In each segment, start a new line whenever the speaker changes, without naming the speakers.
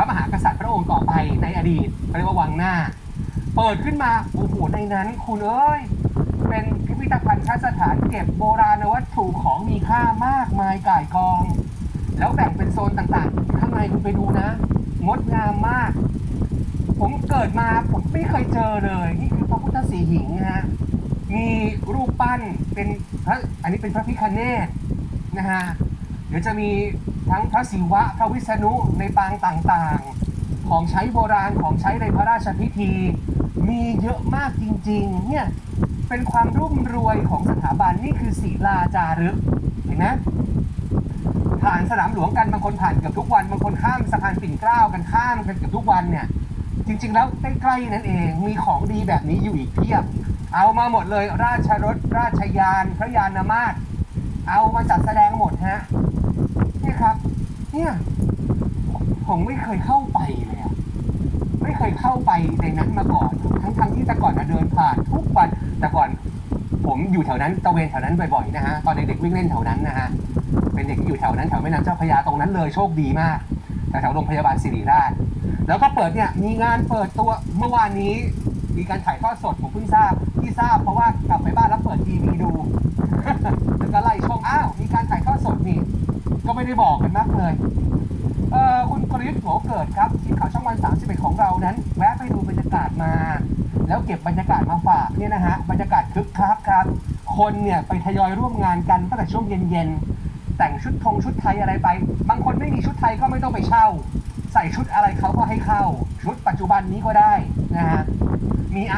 ระมหากษัตริย์พระองค์ต่อไปในอดีตเรียกว่าวังหน้า เปิดขึ้นมาโอ้โหในนั้น คุณเอ้ยเป็นพิพิธภัณฑ์สถานเก็บโบราณวัตถุของมีค่ามากมายก่ายกอง แล้วแบ่งเป็นโซนต่างๆ ข้างในคุณไปดูนะ งดงามมาก ผมเกิดมาผมไม่เคยเจอเลย นี่คือพระพุทธสีหิงนะฮะมีรูปปั้นเป็นพระอันนี้เป็นพระพิคเนศนะฮะ เดี๋ยวจะมีทั้งพระศิวะพระวิษณุในปางต่างๆ ของใช้โบราณของใช้ในพระราชพิธี มีเยอะมากจริงๆ เนี่ย เป็นความรุ่มรวยของสถาบันนี่คือศิลาจารึกเห็นไหมผ่านสนามหลวงกันบางคนผ่านเกือบทุกวันบางคนข้ามสะพานปิ่นเกล้ากันข้ามกันเกือบทุกวันเนี่ยจริงๆ แล้วใกล้ๆนั่นเองมีของดีแบบนี้อยู่อีกเพียบ เอามาหมดเลยราชรถราชยานพระยานมาศ เอามาจัดแสดงหมดฮะเนี่ยครับ เนี่ยผมไม่เคยเข้าไปเลยอะไม่เคยเข้าไปในนั้นมาก่อน ทั้งๆที่แต่ก่อนนะเดินผ่านทุกวันแต่ก่อน ผมอยู่แถวนั้นตะเวนแถวนั้นบ่อยๆนะฮะตอนเด็กๆวิ่งเล่นแถวนั้นนะฮะเป็นเด็กที่อยู่แถวนั้นแถวแม่น้ำเจ้าพระยาตรงนั้นเลยโชคดีมากแถวโรงพยาบาลศิริราช แล้วก็เปิดเนี่ยมีงานเปิดตัวเมื่อวานนี้ มีการถ่ายทอดสดผมเพิ่งทราบที่ทราบเพราะว่ากลับไปบ้านแล้วเปิดทีวีดู แล้วก็ไล่ช่องอ้าวมีการถ่ายทอดสดนี่ก็ไม่ได้บอกกันมากเลยเออคุณกรยุทธ์โหเกิดครับทีมข่าวช่องวัน31ของเรานั้น แวะไปดูบรรยากาศมา แล้วเก็บบรรยากาศมาฝากเนี่ยนะฮะบรรยากาศคึกคักครับ คนเนี่ยไปทยอยร่วมงานกันตั้งแต่ช่วงเย็นๆแต่งชุดธงชุดไทยอะไรไป บางคนไม่มีชุดไทยก็ไม่ต้องไปเช่า ใส่ชุดอะไรเขาก็ให้เข้า ชุดปัจจุบันนี้ก็ได้นะฮะ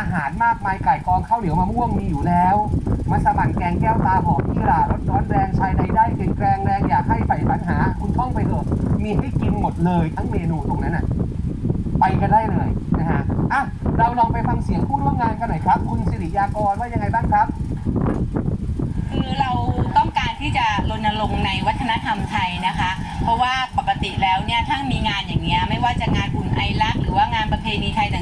อาหารมากมายไก่กองข้าวเหนียวมะม่วงมีอยู่แล้วมัสมั่นแกงแก้วตาหอมที่รารสร้อนแรงชายใดได้เกรงแกรงแรงอยากให้ใฝ่ฝันหา คุณท่องไปเถอะมีให้กินหมดเลยทั้งเมนูตรงนั้นน่ะไปกันได้เลยนะฮะอะเราลองไปฟังเสียงผู้ร่วมงานกันหน่อยครับ คุณสิริยากรว่ายังไงบ้างครับ
คือเราต้องการที่จะรณรงค์ในวัฒนธรรมไทยนะคะ เพราะว่าปกติแล้วเนี่ยถ้ามีงานอย่างเงี้ยไม่ว่าจะงานอุ่นไอรักหรือว่างานประเพณีไทยต่าง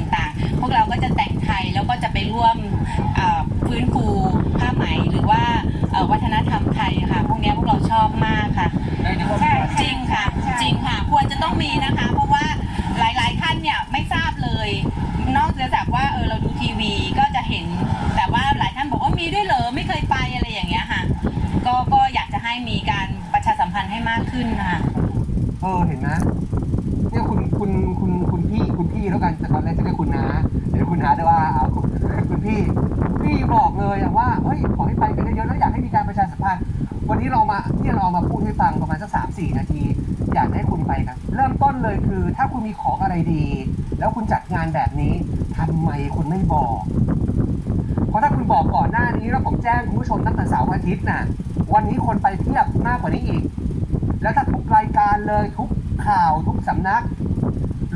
เออเห็นไหมเนี่
ยคุณคุณคุณคุณพี่คุณพี่แล้วกันแต่ตอนแรกจะเรียกคุณนาเดี๋ยวคุณนาจะว่าเอาคุณคุณพี่พี่บอกเลยอะว่าเฮ้ยขอให้ไปกันเยอะๆแล้วอยากให้มีการประชาสัมพันธ์วันนี้เรามาที่เรามาพูดให้ฟังประมาณสักสามสี่นาที อยากให้คุณไปกันเริ่มต้นเลยคือ ถ้าคุณมีของอะไรดี แล้วคุณจัดงานแบบนี้ทำไมคุณไม่บอก เพราะถ้าคุณบอกก่อนหน้านี้แล้วผมแจ้งคุณผู้ชมตั้งแต่เสาร์อาทิตย์น่ะวันนี้คนไปเทียบมากกว่านี้อีก แล้วถ้าทุกรายการเลยทุกข่าวทุกสำนัก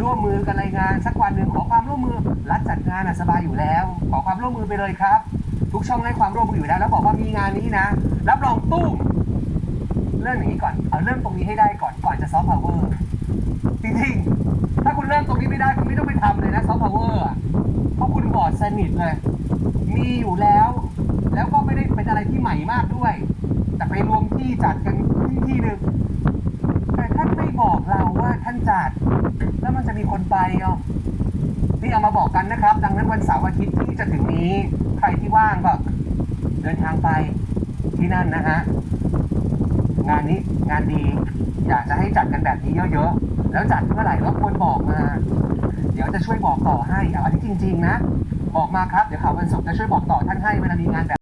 ร่วมมือกันรายงานสักวันหนึ่งขอความร่วมมือรัฐจัดงานน่ะสบายอยู่แล้ว ขอความร่วมมือไปเลยครับ ทุกช่องให้ความร่วมมืออยู่แล้ว แล้วบอกว่ามีงานนี้นะรับรองตุ้มเริ่มอย่างนี้ก่อนเอาเริ่มตรงนี้ให้ได้ก่อนก่อนจะซอฟต์พาวเวอร์จริงๆถ้าคุณเริ่มตรงนี้ไม่ได้คุณไม่ต้องไปทำเลยนะซอฟต์พาวเวอร์เพราะคุณบอดสนิทเลย มีอยู่แล้ว แล้วก็ไม่ได้เป็นอะไรที่ใหม่มากด้วย แต่ไปรวมที่จัดกันที่ที่หนึ่ง บอกเราว่าท่านจัด แล้วมันจะมีคนไปเอานี่เอามาบอกกันนะครับ ดังนั้นวันเสาร์อาทิตย์ที่จะถึงนี้ ใครที่ว่างก็เดินทางไปที่นั่นนะฮะงานนี้งานดี อยากจะให้จัดกันแบบนี้เยอะๆ แล้วจัดเมื่อไหร่ก็ควรบอกมา เดี๋ยวจะช่วยบอกต่อให้เอาอันนี้จริง ๆ นะ บอกมาครับ เดี๋ยวข่าววันศุกร์จะช่วยบอกต่อท่านให้เวลามีงานแบบ